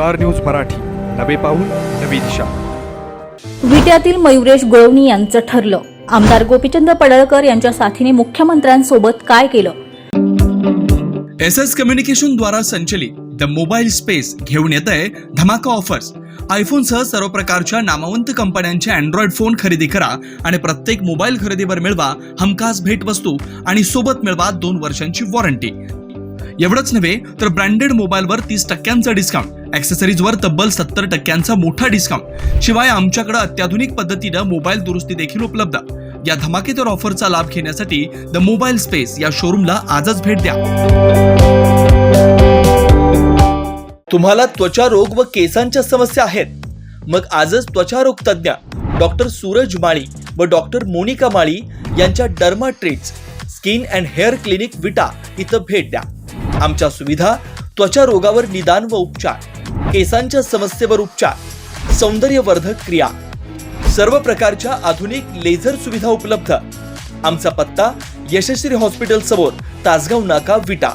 Star news Marathi. नवे पाऊल नवी दिशा. विट्यातील मयुरेश गुळवणी यांचं ठरलं. आमदार गोपीचंद पडळकर यांच्या साथीने मुख्यमंत्र्यांसोबत काय केलं? एस एस कम्युनिकेशन द्वारा संचलित द मोबाईल स्पेस घेऊन येत आहे धमाका ऑफर्स. आयफोनसह सर्व प्रकारच्या नामवंत कंपन्यांचे अँड्रॉइड फोन खरेदी करा आणि प्रत्येक मोबाईल खरेदीवर मिळवा हमखास भेटवस्तू आणि सोबत मिळवा दोन वर्षांची वॉरंटी एवढंच नव्हे तर ब्रँडेड मोबाईलवर तीस टक्क्यांचा डिस्काउंट ॲक्सेसरीजवर तब्बल सत्तर टक्क्यांचा मोठा डिस्काउंट शिवाय आमच्याकडे अत्याधुनिक पद्धतीनं मोबाईल दुरुस्ती देखील उपलब्ध. या धमाकेदार ऑफरचा लाभ घेण्यासाठी द मोबाईल स्पेस या शोरूमला आजच भेट द्या. तुम्हाला त्वचा रोग व केसांच्या समस्या आहेत. मग आजच त्वचा रोग तज्ज्ञ डॉक्टर सूरज माळी व डॉक्टर मोनिका माळी यांच्या derma treats skin and hair clinic Vita इथं भेट द्या. आमच्या सुविधा त्वचा रोगावर निदान व उपचार केसांच्या समस्येवर उपचार सौंदर्यवर्धक क्रिया. सर्व प्रकारच्या आधुनिक लेझर सुविधा उपलब्ध. आमचा पत्ता यशस्वी हॉस्पिटल समोर तासगाव नाका विटा.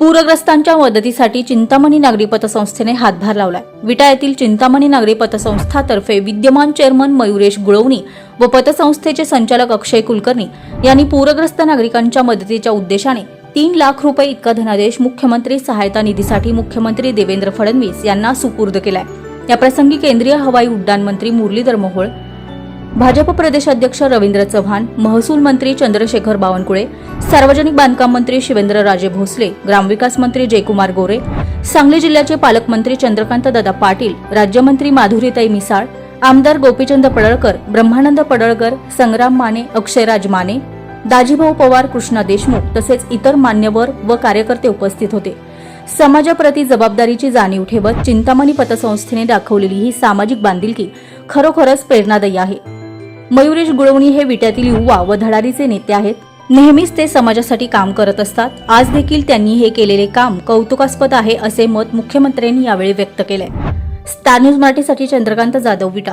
पूरग्रस्तांच्या मदतीसाठी चिंतामणी नागरी पतसंस्थेने हातभार लावलाय. विटा येथील चिंतामणी नागरी पतसंस्थातर्फे विद्यमान चेअरमन मयुरेश गुळवणी व पतसंस्थेचे संचालक अक्षय कुलकर्णी यांनी पूरग्रस्त नागरिकांच्या मदतीच्या उद्देशाने तीन लाख रुपये इतका धनादेश मुख्यमंत्री सहायता निधीसाठी मुख्यमंत्री देवेंद्र फडणवीस यांना सुपूर्द केलाय. याप्रसंगी केंद्रीय हवाई उड्डाण मंत्री मुरलीधर मोहोळ भाजप प्रदेशाध्यक्ष रवींद्र चव्हाण महसूल मंत्री चंद्रशेखर बावनकुळे सार्वजनिक बांधकाम मंत्री शिवेंद्रराजे भोसले ग्रामविकास मंत्री जयकुमार गोरे सांगली जिल्ह्याचे पालकमंत्री चंद्रकांत दादा पाटील राज्यमंत्री माधुरीताई मिसाळ आमदार गोपीचंद पडळकर ब्रह्मानंद पडळकर संग्राम माने अक्षयराज माने दाजीभाऊ पवार कृष्णा देशमुख तसेच इतर मान्यवर व कार्यकर्ते उपस्थित होते. समाजाप्रती जबाबदारीची जाणीव ठेवत चिंतामणी पतसंस्थेने दाखवलेली ही सामाजिक बांधिलकी खरोखरच प्रेरणादायी आहे. मयुरेश गुळवणी हे विट्यातील युवा व धडारीचे नेते आहेत. नेहमीच ते समाजासाठी काम करत असतात. आज देखील त्यांनी हे केलेले काम कौतुकास्पद आहे असे मत मुख्यमंत्र्यांनी यावेळी व्यक्त केले स्टार न्यूज मराठीसाठी चंद्रकांत जाधव विटा.